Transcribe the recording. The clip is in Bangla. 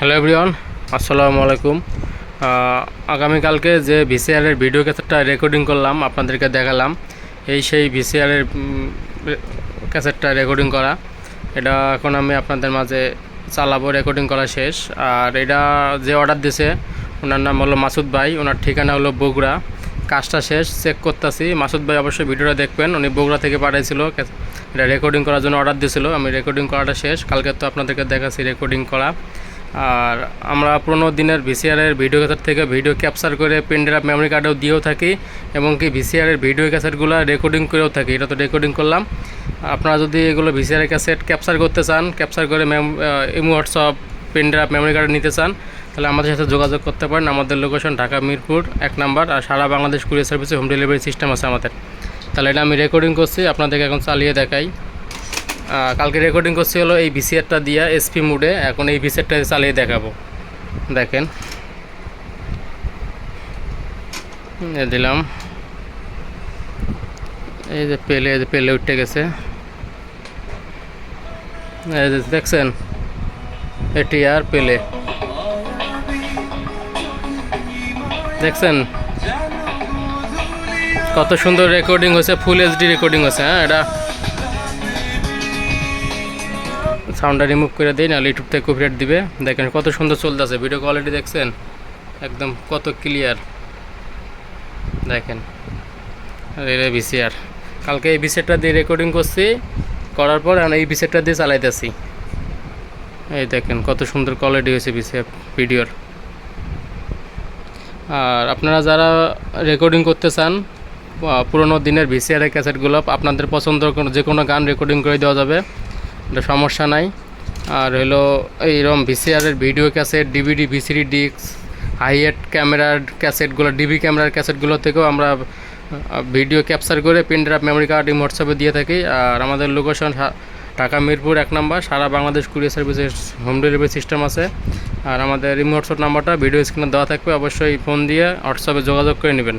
হ্যালো এভরিওয়ান আসসালামু আলাইকুম আগামীকালকে যে ভিসিআরের ভিডিও ক্যাসেটটা রেকর্ডিং করলাম, আপনাদেরকে দেখালাম, এই সেই ভিসিআরের ক্যাসেটটা রেকর্ডিং করা। এটা এখন আমি আপনাদের মাঝে চালাবো রেকর্ডিং করা শেষ। আর এটা যে অর্ডার দিছে, ওনার নাম হলো মাসুদ ভাই, ওনার ঠিকানা হলো বগুড়া। কাজটা শেষ চেক করতেছি। মাসুদ ভাই অবশ্যই ভিডিওটা দেখবেন। উনি বগুড়া থেকে পাঠিয়েছিল এটা রেকর্ডিং করার জন্য অর্ডার দিয়েছিল আমি রেকর্ডিং করাটা শেষ। কালকে তো আপনাদেরকে দেখাচ্ছি রেকর্ডিং করা। আর আমরা পুরোনো দিনের ভিসিআরের ভিডিও ক্যাসেট থেকে ভিডিও ক্যাপচার করে পেনড্রাইভ মেমরি কার্ডেও দিয়েও থাকি, এবং কি ভিসিআরের ভিডিও ক্যাসেটগুলো রেকর্ডিং করেও থাকি। এটা তো রেকর্ডিং করলাম। আপনারা যদি এগুলো ভিসিআরের ক্যাসেট ক্যাপচার করতে চান ক্যাপচার করে মেম imo WhatsApp pen drive memory কার্ডে নিতে চান, তাহলে আমাদের সাথে যোগাযোগ করতে পারেন। আমাদের লোকেশন ঢাকা মিরপুর, এক নাম্বার, আর সারা বাংলাদেশ কুরিয়ার সার্ভিসে হোম ডেলিভারি সিস্টেম আছে আমাদের। তাহলে এটা আমি রেকর্ডিং করছি, আপনাদেরকে এখন চালিয়ে দেখাই। কালকে রেকর্ডিং করছি হলো এই ভিসিআরটা দিয়ে এসপি মুডে এখন এই ভিসিআরটা চালিয়ে দেখাবো। দেখেন। দিলাম। এই যে পেলে, এই যে পেলে উঠে গেছে। দেখছেন? এটি আর পেলে। দেখছেন? কত সুন্দর রেকর্ডিং হয়েছে ফুল এইচডি রেকর্ডিং হয়েছে হ্যাঁ এটা সাউন্ডটা রিমুভ করে দিই, নাহলে ইউটিউব থেকে কপিরাইট দিবে। দেখেন কত সুন্দর চলতেছে ভিডিও কোয়ালিটি দেখছেন? একদম কত ক্লিয়ার দেখেন রেলে ভিসিআর কালকে এই ভিসিআরটা দিয়ে রেকর্ডিং করছি, করার পর এই ভিসিআরটা দিয়ে চালাইতেছি। এই দেখেন কত সুন্দর কোয়ালিটি হয়েছে ভিসিআর ভিডিওর আর আপনারা যারা রেকর্ডিং করতে চান পুরোনো দিনের ভিসিআরের ক্যাসেটগুলো আপনাদের পছন্দ যে কোনো গান রেকর্ডিং করে দেওয়া যাবে। এটা সমস্যা নাই। আর হলো এইরকম ভিসিআরের video cassette DVD VCD disk হাইয়েট ক্যামেরার ক্যাসেটগুলো ডিবি ক্যামেরার ক্যাসেটগুলো থেকেও আমরা ভিডিও ক্যাপচার করে পেন ড্রাইভ মেমরি কার্ড ইম হোয়াটসঅ্যাপে দিয়ে থাকি। আর আমাদের লোকেশন ঢাকা মিরপুর এক নম্বর। সারা বাংলাদেশ কুরিয়ার সার্ভিসের হোম ডেলিভারি সিস্টেম আছে। আর আমাদের ইম হোয়াটসঅ্যাপ নাম্বারটা ভিডিও স্ক্রিনে দেওয়া থাকবে। অবশ্যই ফোন দিয়ে হোয়াটসঅ্যাপে যোগাযোগ করে নেবেন।